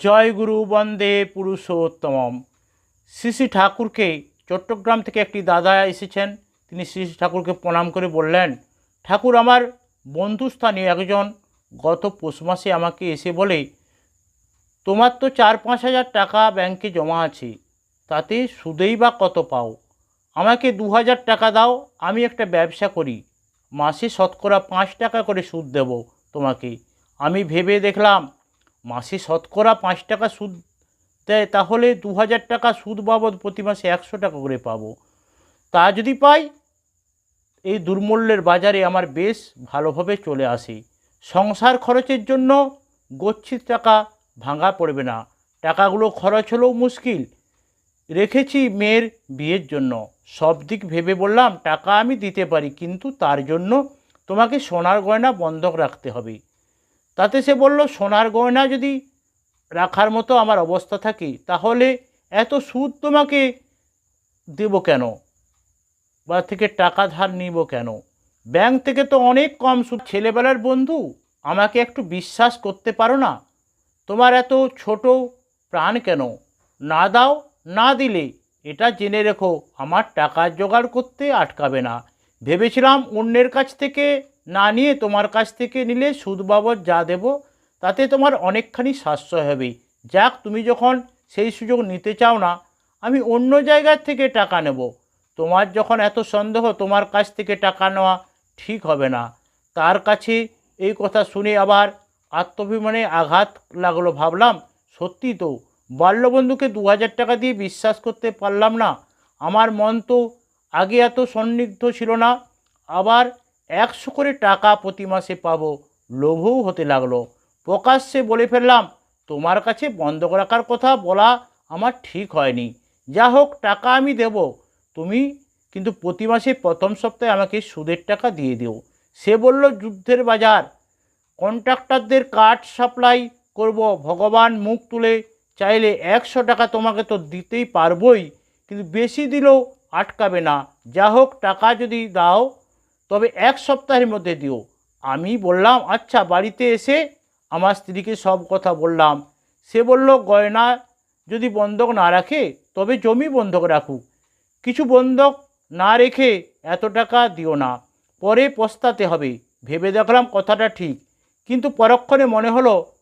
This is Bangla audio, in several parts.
জয় গুরু, বন্দে পুরুষোত্তমম। শ্রী শ্রী ঠাকুরকে, চট্টগ্রাম থেকে একটি দাদা এসেছেন। তিনি শ্রী ঠাকুরকে প্রণাম করে বললেন, ঠাকুর আমার বন্ধুস্থানীয় একজন গত পৌষ মাসে আমাকে এসে বলে, তোমার তো চার পাঁচ হাজার টাকা ব্যাংকে জমা আছে, তাতে সুদেই বা কত পাও? আমাকে দু হাজার টাকা দাও, আমি একটা ব্যবসা করি। মাসে শতকরা পাঁচ টাকা করে সুদ দেব তোমাকে। আমি ভেবে দেখলাম মাসে শতকরা পাঁচ টাকা সুদ দেয়, তাহলে দু হাজার টাকা সুদ বাবদ প্রতি মাসে একশো টাকা করে পাবো। তা যদি পাই, এই দুর্মূল্যের বাজারে আমার বেশ ভালোভাবে চলে আসে। সংসার খরচের জন্য গচ্ছিত টাকা ভাঙা পড়বে না। টাকাগুলো খরচ হলেও মুশকিল। রেখেছি মেয়ের বিয়ের জন্য। সব দিক ভেবে বললাম, টাকা আমি দিতে পারি, কিন্তু তার জন্য তোমাকে সোনার গয়না বন্ধক রাখতে হবে। তাতে সে বলল, সোনার গয়না যদি রাখার মতো আমার অবস্থা থাকে, তাহলে এত সুদ তোমাকে দেব কেন? বা থেকে টাকা ধার নিব কেন? ব্যাংক থেকে তো অনেক কম সুদ। ছেলেবেলার বন্ধু, আমাকে একটু বিশ্বাস করতে পারো না? তোমার এত ছোট প্রাণ কেন? না দাও, না দিলে। এটা জেনে রেখো, আমার টাকা জোগাড় করতে আটকাবে না। ভেবেছিলাম অন্যের কাছ থেকে না নিয়ে তোমার কাছ থেকে নিলে সুদ বাবদ যা দেব, তাতে তোমার অনেকখানি সাশ্রয় হবে। যাক, তুমি যখন সেই সুযোগ নিতে চাও না, আমি অন্য জায়গার থেকে টাকা নেব। তোমার যখন এত সন্দেহ, তোমার কাছ থেকে টাকা নেওয়া ঠিক হবে না। তার কাছে এই কথা শুনে আবার আত্মভিমানে আঘাত লাগল ভাবলাম, সত্যি তো, বাল্যবন্ধুকে দু হাজার টাকা দিয়ে বিশ্বাস করতে পারলাম না। আমার মন তো আগে এত সন্নিগ্ধ ছিল না, আবার একশো করে টাকা প্রতি মাসে পাবো। লোভও হতে লাগল। প্রকাশ্যে বলে ফেললাম, তোমার কাছে বন্ধক রাখার কথা বলা আমার ঠিক হয়নি। যা হোক, টাকা আমি দেব। তুমি কিন্তু প্রতি মাসে প্রথম সপ্তাহে আমাকে সুদের টাকা দিয়ে দিও। সে বলল, যুদ্ধের বাজার, কন্ট্রাক্টরদের কাঠ সাপ্লাই করব। ভগবান মুখ তুলে চাইলে একশো টাকা তোমাকে তো দিতেই পারবই, কিন্তু বেশি দিলেও আটকাবে না। যা হোক, টাকা যদি দাও তবে এক সপ্তাহের মধ্যে দিও। আমি বললাম আচ্ছা বাড়িতে এসে আমার স্ত্রীকে সব কথা বললাম। সে বলল, গয়না যদি বন্ধক না রাখে, তবে জমি বন্ধক রাখুক। কিছু বন্ধক না রেখে এত টাকা দিও না। পরে পস্তাতে হবে। ভেবে দেখলাম কথাটা ঠিক। কিন্তু পরক্ষণে মনে হলো,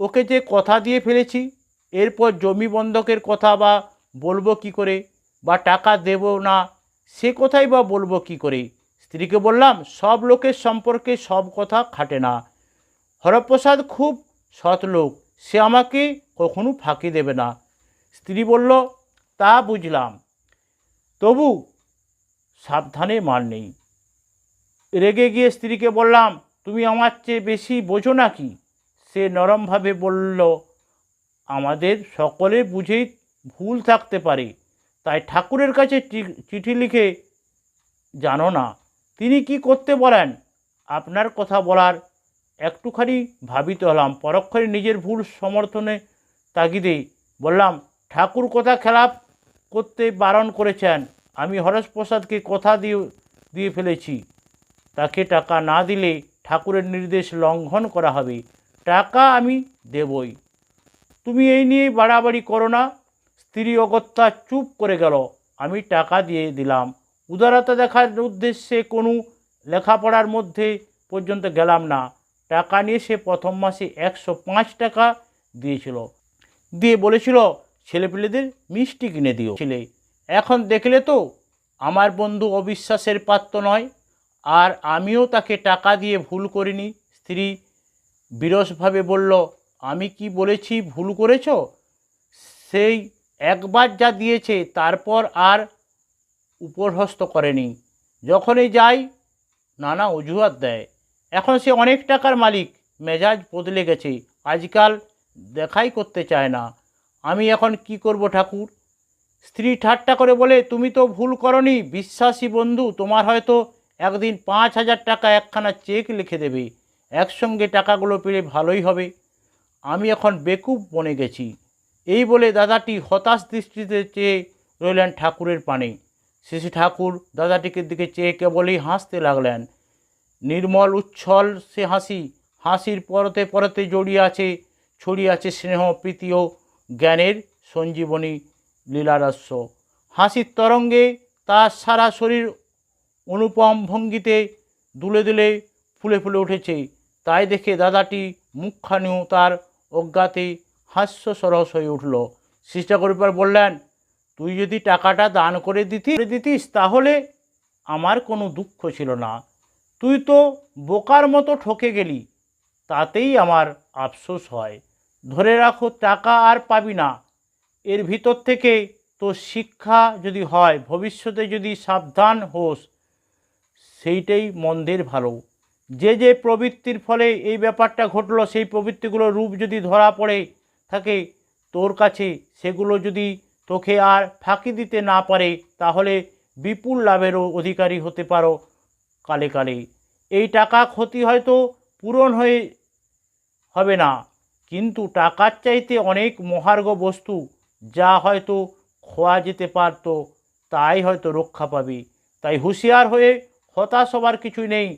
ওকে যে কথা দিয়ে ফেলেছি, এরপর জমি বন্ধকের কথা বা বলব কি করে? বা টাকা দেব না, সে কথাই বা বলব কি করে? স্ত্রীকে বললাম, সব লোকের সম্পর্কে সব কথা খাটে না। হরপ্রসাদ খুব সৎ লোক, সে আমাকে কখনো ফাঁকি দেবে না। স্ত্রী বলল, তা বুঝলাম, তবু সাবধানে মার নেই। রেগে গিয়ে স্ত্রীকে বললাম, তুমি আমার চেয়ে বেশি বোঝো নাকি? সে নরমভাবে বলল, আমাদের সকলে বুঝেই ভুল থাকতে পারে, তাই ঠাকুরের কাছে চিঠি লিখে জানো না। তিনি কি করতে বলেন? আপনার কথা বলার একটুখানি ভাবিত হলাম। পরক্ষণে নিজের ভুল সমর্থনে তাগিদে বললাম, ঠাকুর কথা খেলাপ করতে বারণ করেছেন। আমি হরসপ্রসাদকে কথা দিয়ে দিয়ে ফেলেছি। তাকে টাকা না দিলে ঠাকুরের নির্দেশ লঙ্ঘন করা হবে। টাকা আমি দেবই। তুমি এই নিয়ে বাড়াবাড়ি করো না। স্ত্রী অগত্যা চুপ করে গেল। আমি টাকা দিয়ে দিলাম। উদারতা দেখার উদ্দেশ্যে কোনো লেখাপড়ার মধ্যে পর্যন্ত গেলাম না। টাকা নিয়ে সে প্রথম মাসে একশো পাঁচ টাকা দিয়েছিল। দিয়ে বলেছিল, ছেলেপিলেদের মিষ্টি কিনে দিও। ছেলে, এখন দেখলে তো, আমার বন্ধু অবিশ্বাসের পাত্র নয়, আর আমিও তাকে টাকা দিয়ে ভুল করিনি। স্ত্রী বিরসভাবে বলল, আমি কি বলেছি, ভুল করেছ? সেই একবার যা দিয়েছে, তারপর আর উপরহস্ত করেনি। যখনই যাই, নানা অজুহাত দেয়। এখন সে অনেক টাকার মালিক, মেজাজ বদলে গেছে। আজকাল দেখাই করতে চায় না। আমি এখন কি করব ঠাকুর? স্ত্রী ঠাট্টা করে বলে, তুমি তো ভুল করনি, বিশ্বাসী বন্ধু। তোমার হয়তো একদিন পাঁচ হাজার টাকা একখানা চেক লিখে দেবে। একসঙ্গে টাকাগুলো পেলে ভালোই হবে। আমি এখন বেকুব বনে গেছি। এই বলে দাদাটি হতাশ দৃষ্টিতে চেয়ে রইলেন ঠাকুরের পানে। শ্রী ঠাকুর দাদাটিকে দিকে চেয়ে কেবলই হাসতে লাগলেন। নির্মল, উচ্ছল সে হাসি, হাসির পরতে পরতে জড়িয়ে আছে, ছড়িয়ে আছে স্নেহ, প্রীতি ও জ্ঞানের সঞ্জীবনী লীলারস্য। হাসির তরঙ্গে তার সারা শরীর অনুপম ভঙ্গিতে দুলে দুলে ফুলে ফুলে উঠেছে। তাই দেখে দাদাটি মুখখানিও তার অজ্ঞাতে হাস্য সরস হয়ে উঠল। পরিবার বললেন তুই যদি টাকাটা দান করে দিতি দিতিস, তাহলে আমার কোনো দুঃখ ছিল না। তুই তো বোকার মতো ঠকে গেলি, তাতেই আমার আফসোস হয়। ধরে রাখো, টাকা আর পাবি না। এর ভিতর থেকে তোর শিক্ষা যদি হয়, ভবিষ্যতে যদি সাবধান হোস, সেইটাই মন্দের ভালো। যে যে প্রবৃত্তির ফলে এই ব্যাপারটা ঘটলো, সেই প্রবৃত্তিগুলোর রূপ যদি ধরা পড়ে থাকে, তোর কাছে সেগুলো যদি তোকে আর ফাঁকি দিতে না পারে, তাহলে বিপুল লাভেরও অধিকারী হতে পারো কালে কালে। এই টাকা ক্ষতি হয়তো পূরণ হয়ে হবে না, কিন্তু টাকার চাইতে অনেক মহার্ঘ বস্তু যা হয়তো খোয়া যেতে পারতো, তাই হয়তো রক্ষা পাবে। তাই হুঁশিয়ার হয়ে হতাশ হবার কিছুই নেই।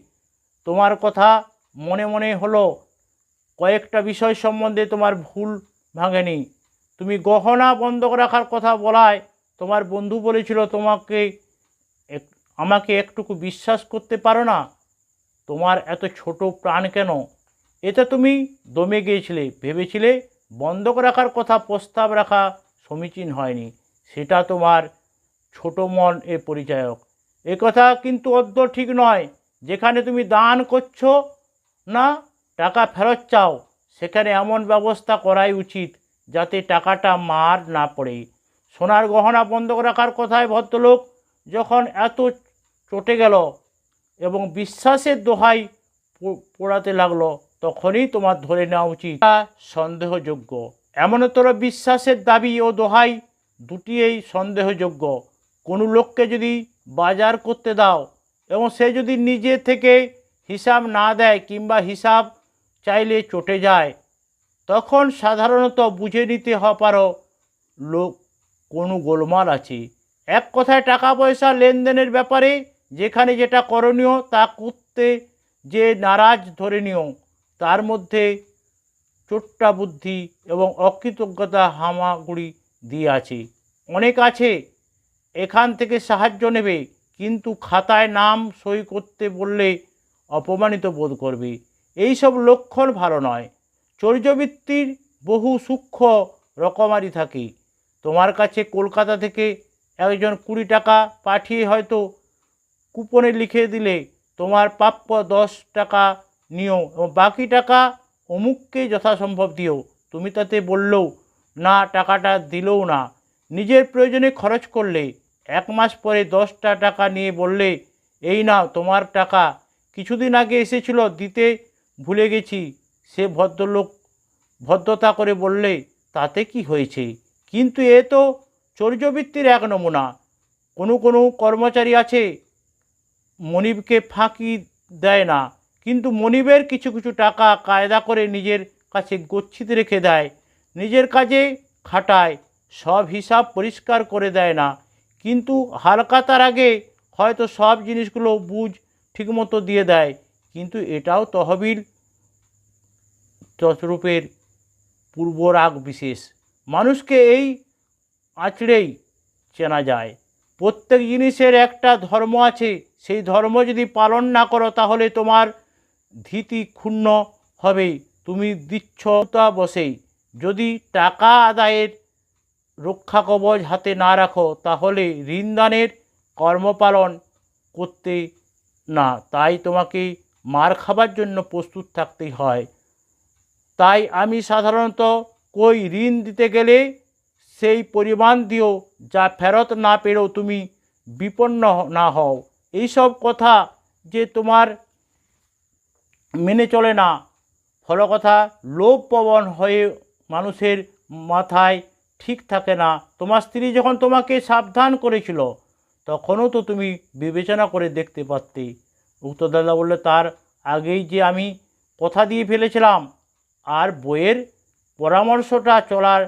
তোমার কথা মনে মনে হলো, কয়েকটা বিষয় সম্বন্ধে তোমার ভুল ভাঙেনি। তুমি গহনা বন্ধ রাখার কথা বলায়, তোমার বন্ধু বলেছিল তোমাকে আমাকে একটুকু বিশ্বাস করতে পারো না। তোমার এত ছোট প্রাণ কেন? এতে তুমি দমে গিয়েছিলে, ভেবেছিলে বন্ধ রাখার কথা প্রস্তাব রাখা সমীচীন হয়নি। সেটা তোমার ছোট মন এর পরিচায়ক। এ কথা কিন্তু অদ্য ঠিক নয়। যেখানে তুমি দান করছ না, টাকা ফেরত চাও, সেখানে এমন ব্যবস্থা করাই উচিত। যাতে টাকাটা মার না পড়ে। সোনার গহনা বন্ধ রাখার কথায় ভদ্রলোক যখন এত চটে গেল এবং বিশ্বাসের দোহাই পোড়াতে লাগল, তখনই তোমার ধরে নেওয়া উচিত। তা সন্দেহযোগ্য। এমনতর বিশ্বাসের দাবি ও দোহাই দুটিই সন্দেহযোগ্য। কোনো লোককে যদি বাজার করতে দাও এবং সে যদি নিজে থেকে হিসাব না দেয় কিংবা হিসাব চাইলে চটে যায় তখন সাধারণত বুঝে নিতে হ পারো, লোক কোনো গোলমাল আছে। এক কথায় টাকা পয়সা লেনদেনের ব্যাপারে যেখানে যেটা করণীয় তা করতে যে নারাজ ধরে নিও, তার মধ্যে চোট্টা বুদ্ধি এবং অকৃতজ্ঞতা হামাগুড়ি দিয়ে আছে। অনেক আছে, এখান থেকে সাহায্য নেবে, কিন্তু খাতায় নাম সই করতে বললে অপমানিত বোধ করবে। এই সব লক্ষণ ভালো নয়। চর্যবৃত্তির বহু সূক্ষ্ম রকমারি থাকে। তোমার কাছে কলকাতা থেকে একজন কুড়ি টাকা পাঠিয়ে হয়তো কুপনে লিখে দিলে তোমার প্রাপ্য দশ টাকা নিও এবং বাকি টাকা অমুককে যথাসম্ভব দিও। তুমি তাতে বললেও না, টাকাটা দিলেও না। নিজের প্রয়োজনে খরচ করলে, এক মাস পরে দশটা টাকা নিয়ে বললে, এই নাও, তোমার টাকা। কিছুদিন আগে এসেছিল, দিতে ভুলে গেছি। সে ভদ্রলোক ভদ্রতা করে বললে, তাতে কি হয়েছে? কিন্তু এ তো চর্যবৃত্তির এক নমুনা। কোনো কোনো কর্মচারী আছে, মনিবকে ফাঁকি দেয় না। কিন্তু মনিবের কিছু কিছু টাকা কায়দা করে নিজের কাছে গচ্ছিত রেখে দেয়। নিজের কাজে খাটায়, সব হিসাব পরিষ্কার করে দেয় না। কিন্তু হালকাতার আগে হয়তো সব জিনিসগুলো বুঝ ঠিকমতো দিয়ে দেয়। কিন্তু এটাও তহবিল তসরূপের পূর্বরাগ বিশেষ। মানুষকে এই আঁচড়েই চেনা যায়। প্রত্যেক জিনিসের একটা ধর্ম আছে, সেই ধর্ম যদি পালন না করো, তাহলে তোমার ধীতি ক্ষুণ্ণ হবে। তুমি দিচ্ছ তা বসেই যদি টাকা আদায়ের রক্ষা কবচ হাতে না রাখো, তাহলে ঋণদানের কর্মপালন করতে না। তাই তোমাকে মার খাবার জন্য প্রস্তুত থাকতে হয়। তাই আমি সাধারণত কই ঋণ দিতে গেলে সেই পরিমাণ দিও যা ফেরত না পেরেও তুমি বিপন্ন না হও। এইসব কথা যে তোমার মেনে চলে না, ফল কথা লোভ প্রবণ হয়ে মানুষের মাথায় ঠিক থাকে না। তোমার স্ত্রী যখন তোমাকে সাবধান করেছিল, তখনও তো তুমি বিবেচনা করে দেখতে পারতে। উত্তর দাদা বললে, তার আগেই যে আমি কথা দিয়ে ফেলেছিলাম আর বইয়ের পরামর্শটা চলার,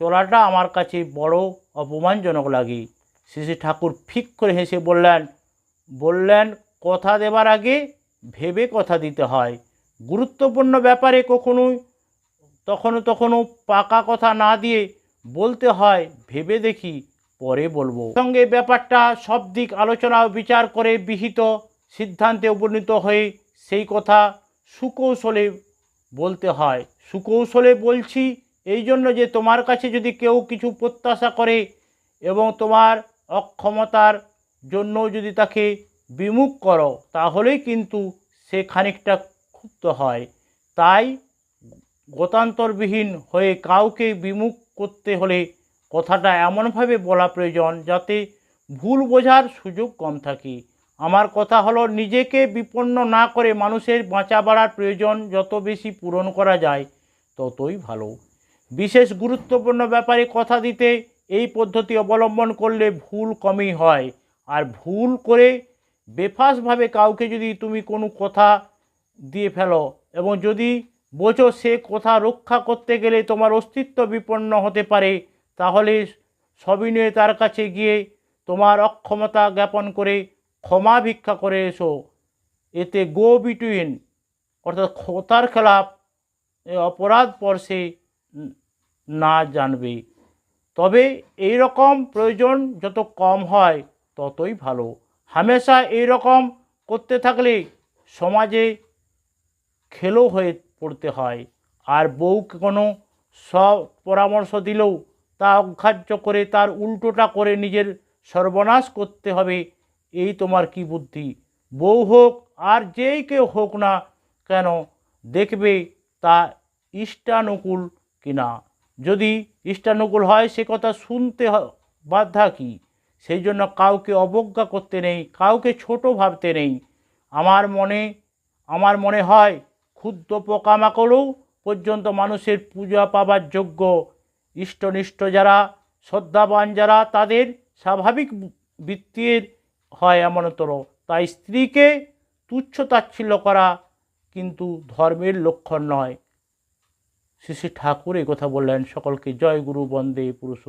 চলাটা আমার কাছে বড় অপমানজনক লাগে। শ্রী ঠাকুর ফিক করে হেসে বললেন বললেন, কথা দেবার আগে ভেবে কথা দিতে হয়। গুরুত্বপূর্ণ ব্যাপারে কখনোই তখনও তখনও পাকা কথা না দিয়ে বলতে হয়, ভেবে দেখি, পরে বলব। সঙ্গে ব্যাপারটা সব দিক আলোচনা ও বিচার করে বিহিত সিদ্ধান্তে উপনীত হয়ে সেই কথা সুকৌশলে বলতে হয়। সুকৌশলে বলছি, এই জন্য যে তোমার কাছে যদি কেউ কিছু প্রত্যাশা করে এবং তোমার অক্ষমতার জন্য যদি তাকে বিমুখ করো, তাহলেই কিন্তু সে খানিকটা ক্ষুব্ধ হয়। তাই গতান্তরবিহীন হয়ে কাউকে বিমুখ করতে হলে কথাটা এমনভাবে বলা প্রয়োজন যাতে ভুল বোঝার সুযোগ কম থাকে। আমার কথা হলো, নিজেকে বিপন্ন না করে মানুষের বাঁচা বাড়ার প্রয়োজন যত বেশি পূরণ করা যায়, ততই ভালো। বিশেষ গুরুত্বপূর্ণ ব্যাপারে কথা দিতে এই পদ্ধতি অবলম্বন করলে ভুল কমই হয়। আর ভুল করে বেফাসভাবে কাউকে যদি তুমি কোনো কথা দিয়ে ফেলো এবং যদি বোঝো সে কথা রক্ষা করতে গেলে তোমার অস্তিত্ব বিপন্ন হতে পারে, তাহলে সবিনয়ে তার কাছে গিয়ে তোমার অক্ষমতা জ্ঞাপন করে ক্ষমা ভিক্ষা করে এসো। এতে গো বিটুইন অর্থাৎ খেলাপ, এ অপরাধ পরশে না জানবে। তবে এই রকম প্রয়োজন যত কম হয়, ততই ভালো। হামেশা এই রকম করতে থাকলে সমাজে খেলো হয়ে পড়তে হয়। আর বউকে কোনো সব পরামর্শ দিলেও তা অগ্রাহ্য করে, তার উল্টোটা করে নিজের সর্বনাশ করতে হবে। এই তোমার কি বুদ্ধি? বউ হোক আর যেই কেউ হোক না কেন দেখবে তা ইষ্টানুকূল কিনা? যদি ইষ্টানুকূল হয়, সে কথা শুনতে বাধ্যা কি? সেই জন্য কাউকে অবজ্ঞা করতে নেই, কাউকে ছোট ভাবতে নেই। আমার মনে আমার মনে হয়, ক্ষুদ্র পোকামাকড়ও পর্যন্ত মানুষের পূজা পাবার যোগ্য। ইষ্টনিষ্ট যারা, শ্রদ্ধাবান যারা, তাদের স্বাভাবিক বৃত্তির হয় এমনতর। তাই স্ত্রীকে তুচ্ছ তাচ্ছিল্য করা কিন্তু ধর্মের লক্ষণ নয়। শ্রী শ্রী ঠাকুর কথা বললেন। সকলকে জয় গুরু বন্দে পুরুষ